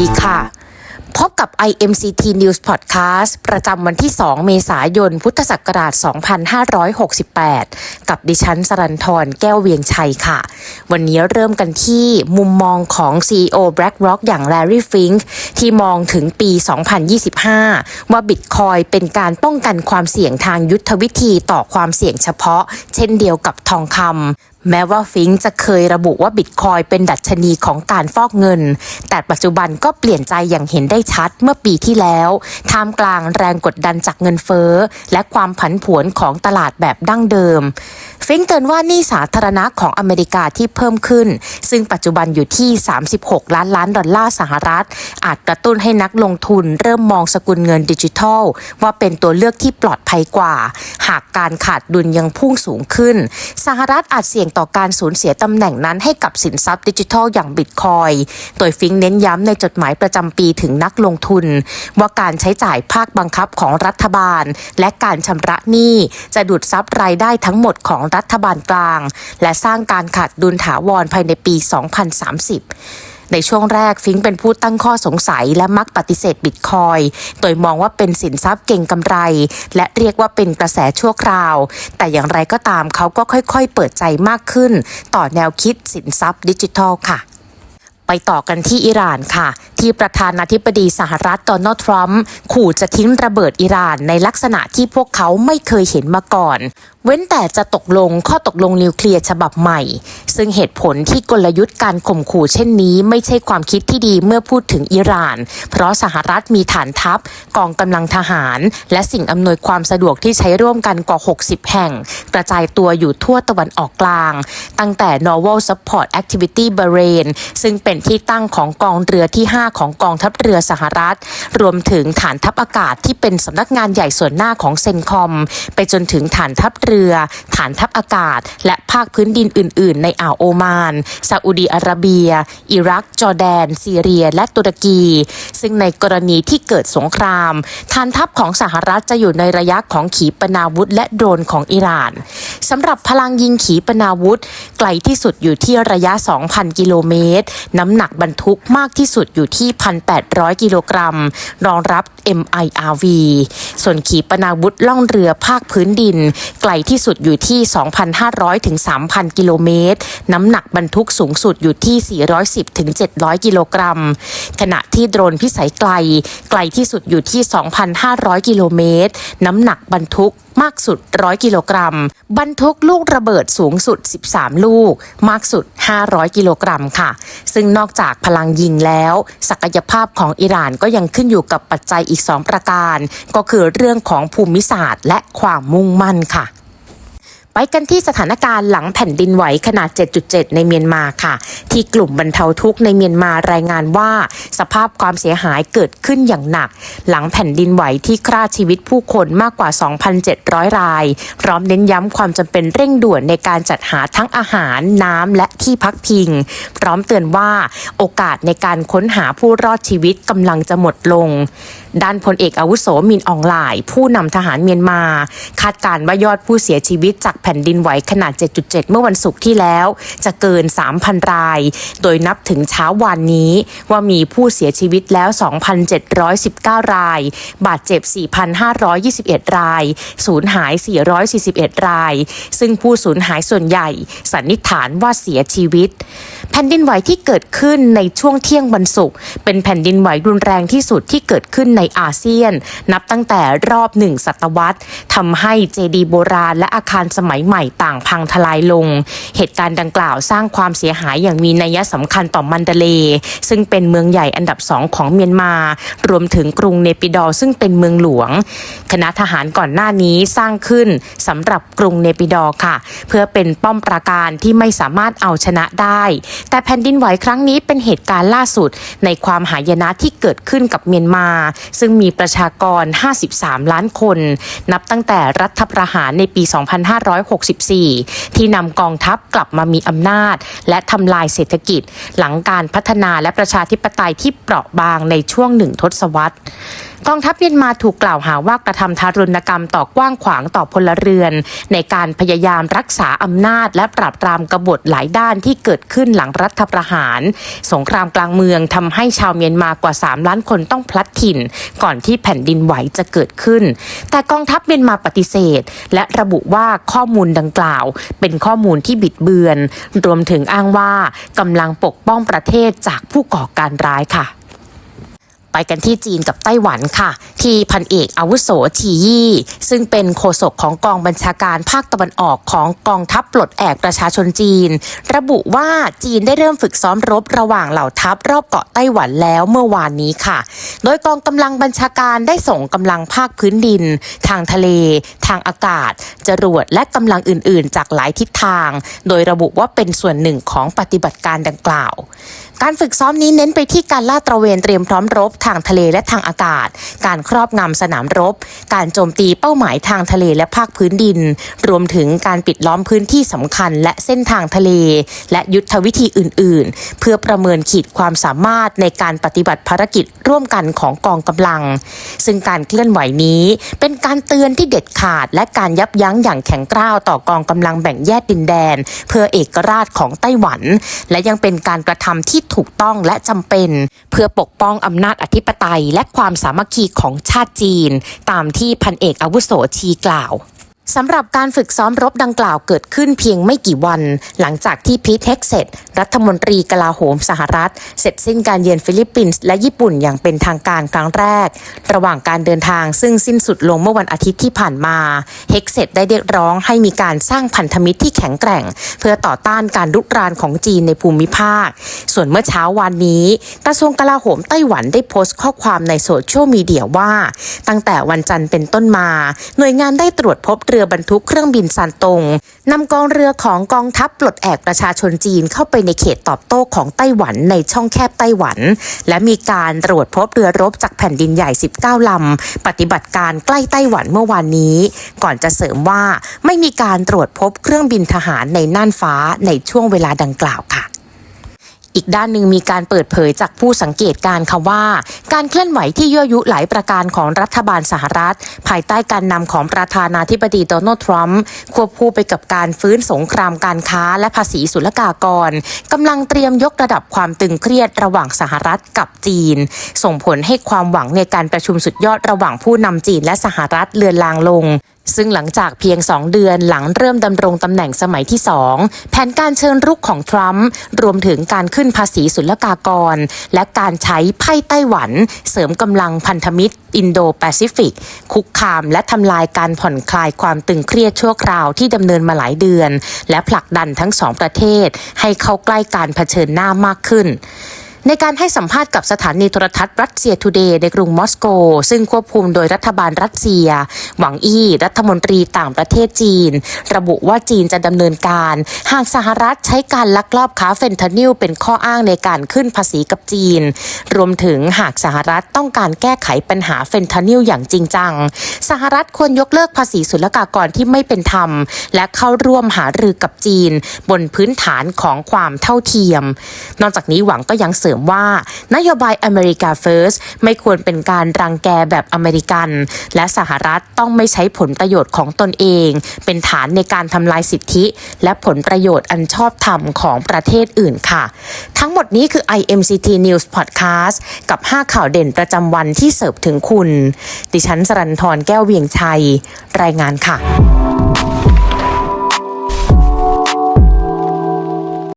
ดีค่ะ พบกับ IMCT News Podcast ประจำวันที่ 2 เมษายน พุทธศักราช 2568 กับดิฉันสรันทรแก้วเวียงชัยค่ะ วันนี้เริ่มกันที่มุมมองของ CEO BlackRock อย่าง Larry Fink ที่มองถึงปี 2025 ว่าบิตคอยเป็นการป้องกันความเสี่ยงทางยุทธวิธีต่อความเสี่ยงเฉพาะ เช่นเดียวกับทองคำ แม้ว่าฟิงก์จะเคยระบุว่าบิตคอยเป็นดัชนีของการฟอกเงิน แต่ปัจจุบันก็เปลี่ยนใจอย่างเห็นได้ชัดเมื่อปีที่แล้ว ท่ามกลางแรงกดดันจากเงินเฟ้อ และความผันผวนของตลาดแบบดั้งเดิม ฟิงก์เตือนว่านี้สาธารณะของอเมริกาที่เพิ่มขึ้น ซึ่งปัจจุบันอยู่ที่ 36 ล้านล้านดอลลาร์สหรัฐ อาจกระตุ้นให้นักลงทุนเริ่มมองสกุลเงินดิจิทัล ว่าเป็นตัวเลือกที่ปลอดภัยกว่า หากการขาดดุลยังพุ่งสูงขึ้น สหรัฐอาจเสี่ยงต่อการสูญเสียตำแหน่งนั้นให้กับสินทรัพย์ดิจิทัลอย่างบิตคอยโดยฟิงก์เน้นย้ำในจดหมายประจำปีถึงนักลงทุน ว่าการใช้จ่ายภาคบังคับของรัฐบาล และการชำระหนี้จะดูดซับรายได้ทั้งหมดของรัฐบาลกลาง และสร้างการขาดดุลถาวรภายในปี 2030ในช่วงแรกฟิงเป็นผู้ตั้งข้อสงสัยและมักปฏิเสธบิตคอย โดยมองว่าเป็นสินทรัพย์เก่งกำไร และเรียกว่าเป็นกระแสชั่วคราว แต่อย่างไรก็ตามเขาก็ค่อยๆ เปิดใจมากขึ้น ต่อแนวคิดสินทรัพย์ดิจิทัลค่ะ ไปต่อกันที่อิหร่านค่ะ ที่ประธานาธิบดีสหรัฐโดนัลด์ทรัมป์ขู่จะทิ้งระเบิดอิหร่านในลักษณะที่พวกเขาไม่เคยเห็นมาก่อน เว้นแต่จะตกลงข้อตกลงนิวเคลียร์ฉบับใหม่ ซึ่งเหตุผลที่กลยุทธ์การข่มขู่เช่นนี้ไม่ใช่ความคิดที่ดีเมื่อพูดถึงอิหร่าน เพราะสหรัฐมีฐานทัพ กองกำลังทหาร และสิ่งอำนวยความสะดวกที่ใช้ร่วมกันกว่า 60 แห่ง กระจายตัวอยู่ทั่วตะวันออกกลาง ตั้งแต่ Naval Support Activity Bahrain ซึ่งเป็นที่ตั้งของกองเรือที่ 5 ของกองทัพเรือสหรัฐ รวมถึงฐานทัพอากาศที่เป็นสำนักงานใหญ่ส่วนหน้าของเซนคอม ไปจนถึงฐานทัพเรือ ฐานทัพอากาศ และภาคพื้นดินอื่น ๆ ในอ่าวโอมานซาอุดีอาระเบีย อิรัก จอร์แดน ซีเรีย และตุรกี ซึ่งในกรณีที่เกิดสงคราม ฐานทัพของสหรัฐจะอยู่ในระยะของขีปนาวุธ และโดรนของอิหร่านสำหรับพลังยิงขีปนาวุธ ไกลที่สุดอยู่ที่ระยะ 2,000 กิโลเมตรน้ำหนักบรรทุกมากที่สุดอยู่ที่ 1,800 กิโลกรัม รองรับ MIRV ส่วนขีปนาวุธล่องเรือภาคพื้นดิน ไกลที่สุดอยู่ที่ 2,500 ถึง 3,000 กิโลเมตร น้ำหนักบรรทุกสูงสุดอยู่ที่ 410 ถึง 700 กิโลกรัม ขณะที่โดรนพิสัยไกล ไกลที่สุดอยู่ที่ 2,500 กิโลเมตร น้ำหนักบรรทุก มากสุด 100 กิโลกรัม บรรทุกลูกระเบิดสูงสุด 13 ลูก มากสุด 500 กิโลกรัมค่ะ ซึ่งนอกจากพลังยิงแล้ว ศักยภาพของอิหร่านก็ยังขึ้นอยู่กับปัจจัยอีก 2 ประการ ก็คือเรื่องของภูมิศาสตร์และความมุ่งมั่นค่ะ ไปกันที่สถานการณ์หลังแผ่นดินไหวขนาด 7.7 ในเมียนมาค่ะ ที่กลุ่มบรรเทาทุกข์ในเมียนมารายงานว่า สภาพความเสียหายเกิดขึ้นอย่างหนัก หลังแผ่นดินไหวที่ฆ่าชีวิตผู้คนมากกว่า 2,700 ราย พร้อมเน้นย้ำความจำเป็นเร่งด่วนในการจัดหาทั้งอาหารน้ำและที่พักพิง พร้อมเตือนว่าโอกาสในการค้นหาผู้รอดชีวิตกำลังจะหมดลง ด้านพลเอกอาวุโสมินอองหลาย ผู้นำทหารเมียนมา คาดการ์ว่ายอดผู้เสียชีวิตจากแผ่นดินไหวขนาด 7.7 เมื่อวันศุกร์ที่แล้ว จะเกิน 3,000 ราย โดยนับถึงเช้าวันนี้ว่ามีผู้เสียชีวิตแล้ว 2,719 ราย บาดเจ็บ 4,521 ราย สูญหาย 441 ราย ซึ่งผู้สูญหายส่วนใหญ่สันนิษฐานว่าเสียชีวิต แผ่นดินไหวที่เกิดขึ้นในช่วงเที่ยงวันศุกร์เป็นแผ่นดินไหวรุนแรงที่สุดที่เกิดขึ้นในอาเซียน นับตั้งแต่รอบหนึ่งศตวรรษทำให้เจดีโบราณและอาคารสมัยใหม่ต่างพังทลายลง เหตุการณ์ดังกล่าวสร้างความเสียหายอย่างมีนัยสำคัญต่อมันเดเล ซึ่งเป็นเมืองใหญ่อันดับสองของเมียนมา รวมถึงกรุงเนปิดอซึ่งเป็นเมืองหลวง คณะทหารก่อนหน้านี้สร้างขึ้นสำหรับกรุงเนปิดอค่ะ เพื่อเป็นป้อมปราการที่ไม่สามารถเอาชนะได้แต่แผ่นดินไหวครั้งนี้เป็นเหตุการณ์ล่าสุด ในความหายนะที่เกิดขึ้นกับเมียนมา ซึ่งมีประชากร 53 ล้านคน นับตั้งแต่รัฐประหารในปี 2564 ที่นำกองทัพกลับมามีอำนาจ และทำลายเศรษฐกิจ หลังการพัฒนาและประชาธิปไตยที่เปราะบางในช่วงหนึ่งทศวรรษ กองทัพเมียนมาถูกกล่าวหาว่ากระทำทารุณกรรมต่อกว้างขวางต่อพลเรือน ในการพยายามรักษาอำนาจ และปราบปรามกบฏหลายด้านที่เกิดขึ้นหลังรัฐประหาร สงครามกลางเมืองทำให้ชาวเมียนมากว่า 3 ล้านคนต้องพลัดถิ่น ก่อนที่แผ่นดินไหวจะเกิดขึ้น แต่กองทัพเมียนมาปฏิเสธ และระบุว่าข้อมูลดังกล่าว เป็นข้อมูลที่บิดเบือน รวมถึงอ้างว่ากำลังปกป้องประเทศจากผู้ก่อการร้ายค่ะ ไปกันที่จีนกับไต้หวันค่ะ ที่พันเอกอาวุโสชียี่ ซึ่งเป็นโฆษกของกองบัญชาการภาคตะวันออกของกองทัพปลดแอกประชาชนจีน ระบุว่าจีนได้เริ่มฝึกซ้อมรบระหว่างเหล่าทัพรอบเกาะไต้หวันแล้วเมื่อวานนี้ค่ะ โดยกองกำลังบัญชาการได้ส่งกำลังภาคพื้นดิน ทางทะเล ทางอากาศ จรวดและกำลังอื่น ๆ จากหลายทิศทาง โดยระบุว่าเป็นส่วนหนึ่งของปฏิบัติการดังกล่าวการฝึกซ้อมนี้เน้นไปที่การลาดตระเวนเตรียมพร้อมรบทางทะเลและทางอากาศ การครอบงำสนามรบ การโจมตีเป้าหมายทางทะเลและภาคพื้นดิน รวมถึงการปิดล้อมพื้นที่สำคัญและเส้นทางทะเล และยุทธวิธีอื่น ๆ เพื่อประเมินขีดความสามารถในการปฏิบัติภารกิจร่วมกันของกองกำลัง ซึ่งการเคลื่อนไหวนี้ เป็นการเตือนที่เด็ดขาด และการยับยั้งอย่างแข็งกร้าวต่อกองกำลังแบ่งแยกดินแดน เพื่อเอกราชของไต้หวัน และยังเป็นการกระทำที่ถูกต้องและจำเป็น เพื่อปกป้องอำนาจอธิปไตยและความสามัคคีของชาติจีน ตามที่พันเอกอาวุโสชีกล่าว สำหรับการฝึกซ้อมรบดังกล่าวเกิดขึ้นเพียงไม่กี่วัน หลังจากที่พีทเฮกเซตรัฐมนตรีกลาโหมสหรัฐ เสร็จสิ้นการเยือนฟิลิปปินส์และญี่ปุ่นอย่างเป็นทางการครั้งแรก ระหว่างการเดินทางซึ่งสิ้นสุดลงเมื่อวันอาทิตย์ที่ผ่านมาเฮกเซตได้เรียกร้องให้มีการสร้างพันธมิตรที่แข็งแกร่ง เพื่อต่อต้านการลุกรานของจีนในภูมิภาค ส่วนเมื่อเช้าวานนี้ กระทรวงกลาโหมไต้หวันได้โพสต์ข้อความในโซเชียลมีเดียว่า ตั้งแต่วันจันทร์เป็นต้นมา หน่วยงานได้ตรวจพบรือบรรทุกเครื่องบินซานตงนำกองเรือของกองทัพปลดแอกประชาชนจีนเข้าไปในเขตตอบโต้ของไต้หวันในช่องแคบไต้หวัน และมีการตรวจพบเรือรบจากแผ่นดินใหญ่ 19 ลำ ปฏิบัติการใกล้ไต้หวันเมื่อวานนี้ ก่อนจะเสริมว่าไม่มีการตรวจพบเครื่องบินทหารในน่านฟ้าในช่วงเวลาดังกล่าวค่ะ อีกด้านหนึ่งมีการเปิดเผยจากผู้สังเกตการค่ะว่า การเคลื่อนไหวที่ยั่วยุหลายประการของรัฐบาลสหรัฐ ภายใต้การนำของประธานาธิบดีโดนัลด์ทรัมป์ควบคู่ไปกับการฟื้นสงครามการค้าและภาษีศุลกากรกำลังเตรียมยกระดับความตึงเครียดระหว่างสหรัฐกับจีน ส่งผลให้ความหวังในการประชุมสุดยอดระหว่างผู้นำจีนและสหรัฐเลือนลางลง ซึ่งหลังจากเพียง 2 เดือนหลังเริ่มดำรงตำแหน่งสมัยที่ 2 แผนการเชิญรุกของทรัมป์รวมถึงการขึ้นภาษีศุลกากร และการใช้ไพ่ไต้หวัน เสริมกำลังพันธมิตร อินโดแปซิฟิก คุกคามและทำลายการผ่อนคลายความตึงเครียดชั่วคราวที่ดำเนินมาหลายเดือน และผลักดันทั้งสองประเทศให้เข้าใกล้การเผชิญหน้ามากขึ้น ในการให้สัมภาษณ์กับสถานีโทรทัศน์รัสเซียทูเดย์ในกรุงมอสโก ซึ่งควบคุมโดยรัฐบาลรัสเซีย หวังอี้รัฐมนตรีต่างประเทศจีน ระบุว่าจีนจะดำเนินการ หากสหรัฐใช้การลักลอบค้าเฟนทานิลเป็นข้ออ้างในการขึ้นภาษีกับจีน รวมถึงหากสหรัฐต้องการแก้ไขปัญหาเฟนทานิลอย่างจริงจัง สหรัฐควรยกเลิกภาษีศุลกากรที่ไม่เป็นธรรม และเข้าร่วมหารือกับจีน บนพื้นฐานของความเท่าเทียม นอกจากนี้หวังก็ยังเสริมว่านโยบายอเมริกาเฟิร์สไม่ควรเป็นการรังแกแบบอเมริกัน และสหรัฐต้องไม่ใช้ผลประโยชน์ของตนเอง เป็นฐานในการทำลายสิทธิ และผลประโยชน์อันชอบธรรมของประเทศอื่นค่ะ ทั้งหมดนี้คือ IMCT News Podcast กับ 5 ข่าวเด่นประจำวันที่เสิร์ฟถึงคุณ ดิฉันสรันทรแก้วเวียงชัย รายงานค่ะ